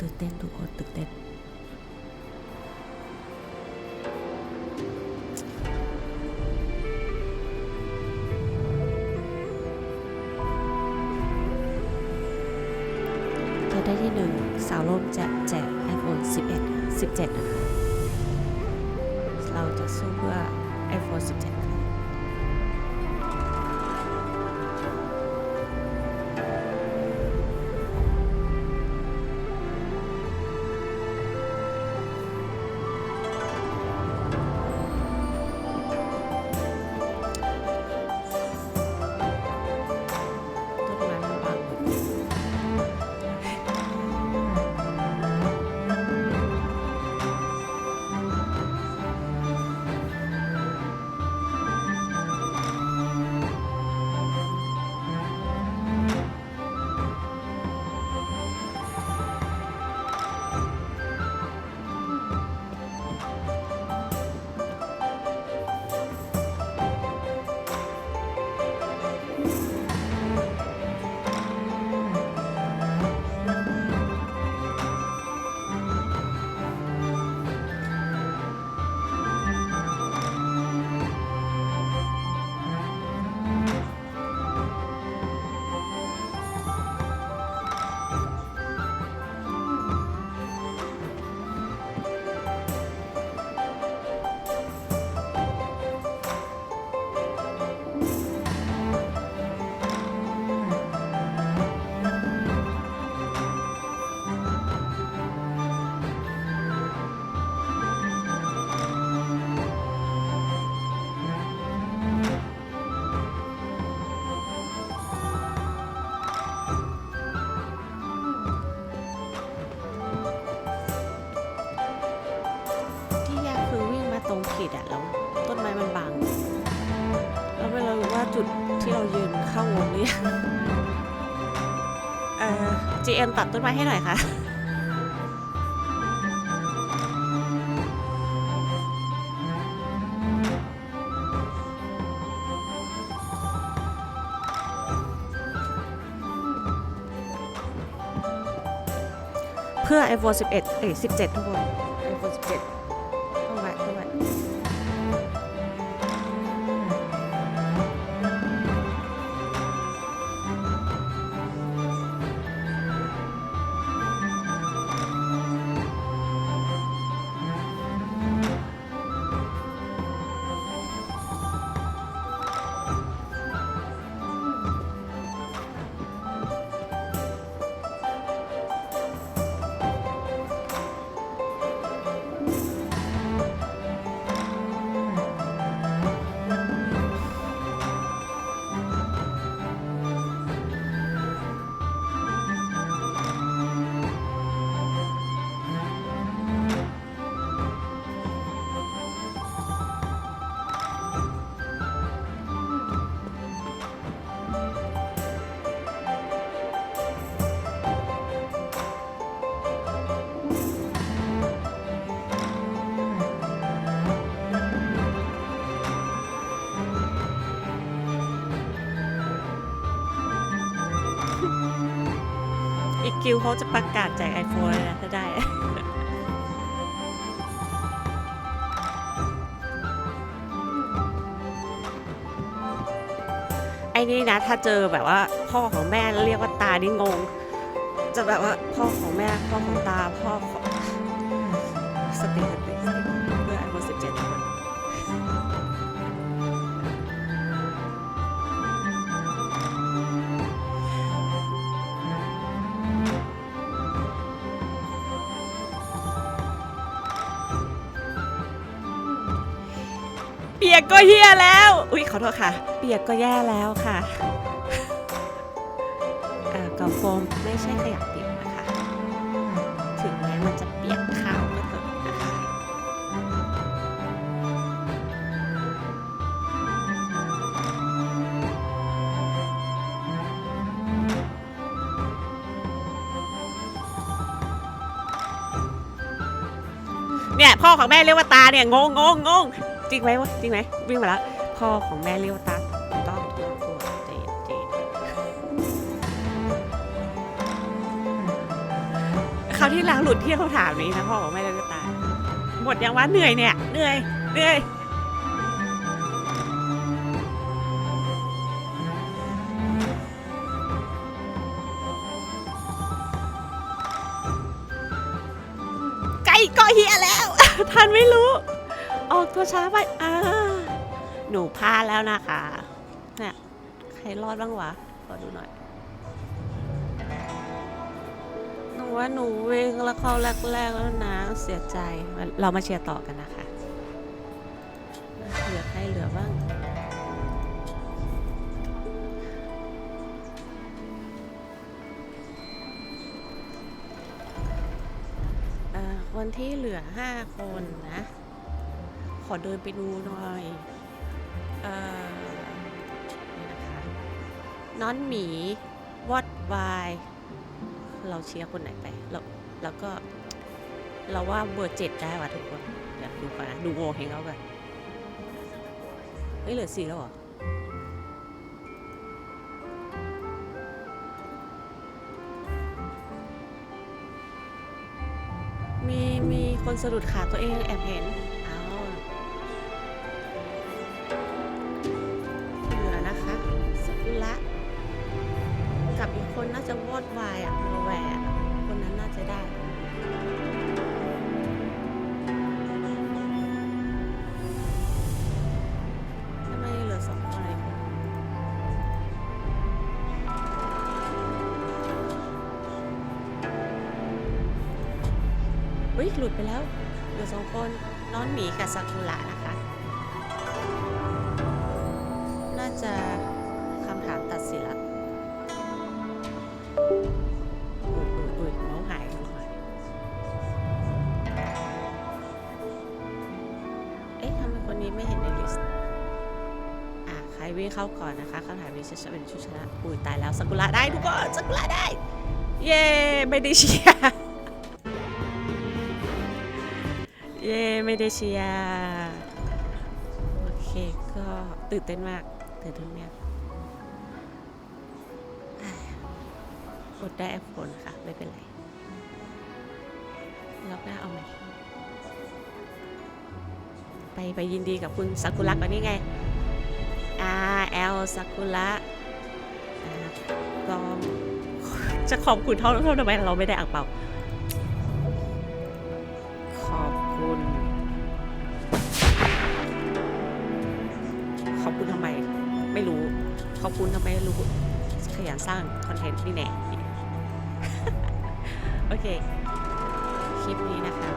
ตื่นเต้นทุกคนตื่นเต้นเธอได้ที่หนึ่งสาวร่มจะแจก iPhone 11 17 เราจะสู้เพื่อ iPhone 17 เรายืนเข้าวงหรือยังเอ่อ GM ตัดต้นไม้ให้หน่อยค่ะ เพื่อ iPhone 11เอ้ย17 ทุกคน iPhone 17 กิวเขาจะประกาศแจกไอโฟนเลยนะถ้าได้ ไอ้นี่นะ ถ้าเจอแบบว่า พ่อของแม่เรียกว่าตานี่งง จะแบบว่าพ่อของแม่ พ่อของตา พ่อ เปียกก็เฮียแล้ว อุ๊ยขอโทษค่ะ เปียกก็แย่แล้วค่ะเอ่อกระโฟมไม่ใช่ขยะเปียกนะคะ ถึงแม้มันจะเปียกข้าวก็เถอะนะคะเนี่ยพ่อของแม่เรียกว่าตาเนี่ยงงงงงง จริงไหมวะจริงไหมวิ่งมาแล้วพ่อของแม่เรียวตาถูกต้องถูกต้องเจนเจนคราวที่แล้วหลุดที่เขาถามนี้นะพ่อของแม่เรียกว่าตาหมดยังวะเหนื่อยเนี่ยเหนื่อยเหนื่อยไก่ก็เฮียแล้ว ทันไม่รู้ ออกตัวช้าไปอ่าหนูพลาดแล้วนะคะเนี่ยใครรอดบ้างวะขอดูหน่อยหนูว่าหนูเว่งแล้วเข้าแรกๆแล้วนะเสียใจเรามาเชียร์ต่อกันนะคะเหลือใครเหลือบ้างคนที่เหลือห้าคนนะ ขอเดินไปดูหน่อยเอ่อนี่นะคะน้อนหมีวอดวายเราเชียร์คนไหนไปแล้วแล้วก็ เราว่าเบอร์เจ็ดได้ว่ะทุกคนเดี๋ยวดูก่อนนะดูโงเฮงเอาก่อนเฮ้ยเหลือสี่แล้วเหรอมีมีคนสะดุดขาตัวเองแอบเห็น คนน่าจะวอดวายอะโรแหวร์อะคนนั้นน่าจะได้ ทำไมเหลือสองคนเลยเฮ้ย หลุดไปแล้ว เหลือสองคน น้อนหมีกับซากุระนะี่เข้าก่อนนะคะคำถามนี้จะเป็นชุดชนะอุ้ยตายแล้วซากุระได้ทุกคนซากุระได้ เย้ไม่ได้เชียร์เย้ไม่ได้เชียร์โอเคก็ตื่นเต้นมากตื่นเต้นมากอดได้แอปผลค่ะ ไม่เป็นไรรอบหน้าเอาใหม่ไปไปยินดีกับคุณซากุระก่อนนี่ไง R L ซากุระอ่าลอง จะขอบคุณเท่าเท่าทำไมเราไม่ได้อ่างเปล่า ขอบคุณ ขอบคุณทำไม ไม่รู้ ขอบคุณทำไมรู้ ขยันสร้างคอนเทนต์นี่แน่โอเค คลิปนี้นะคะ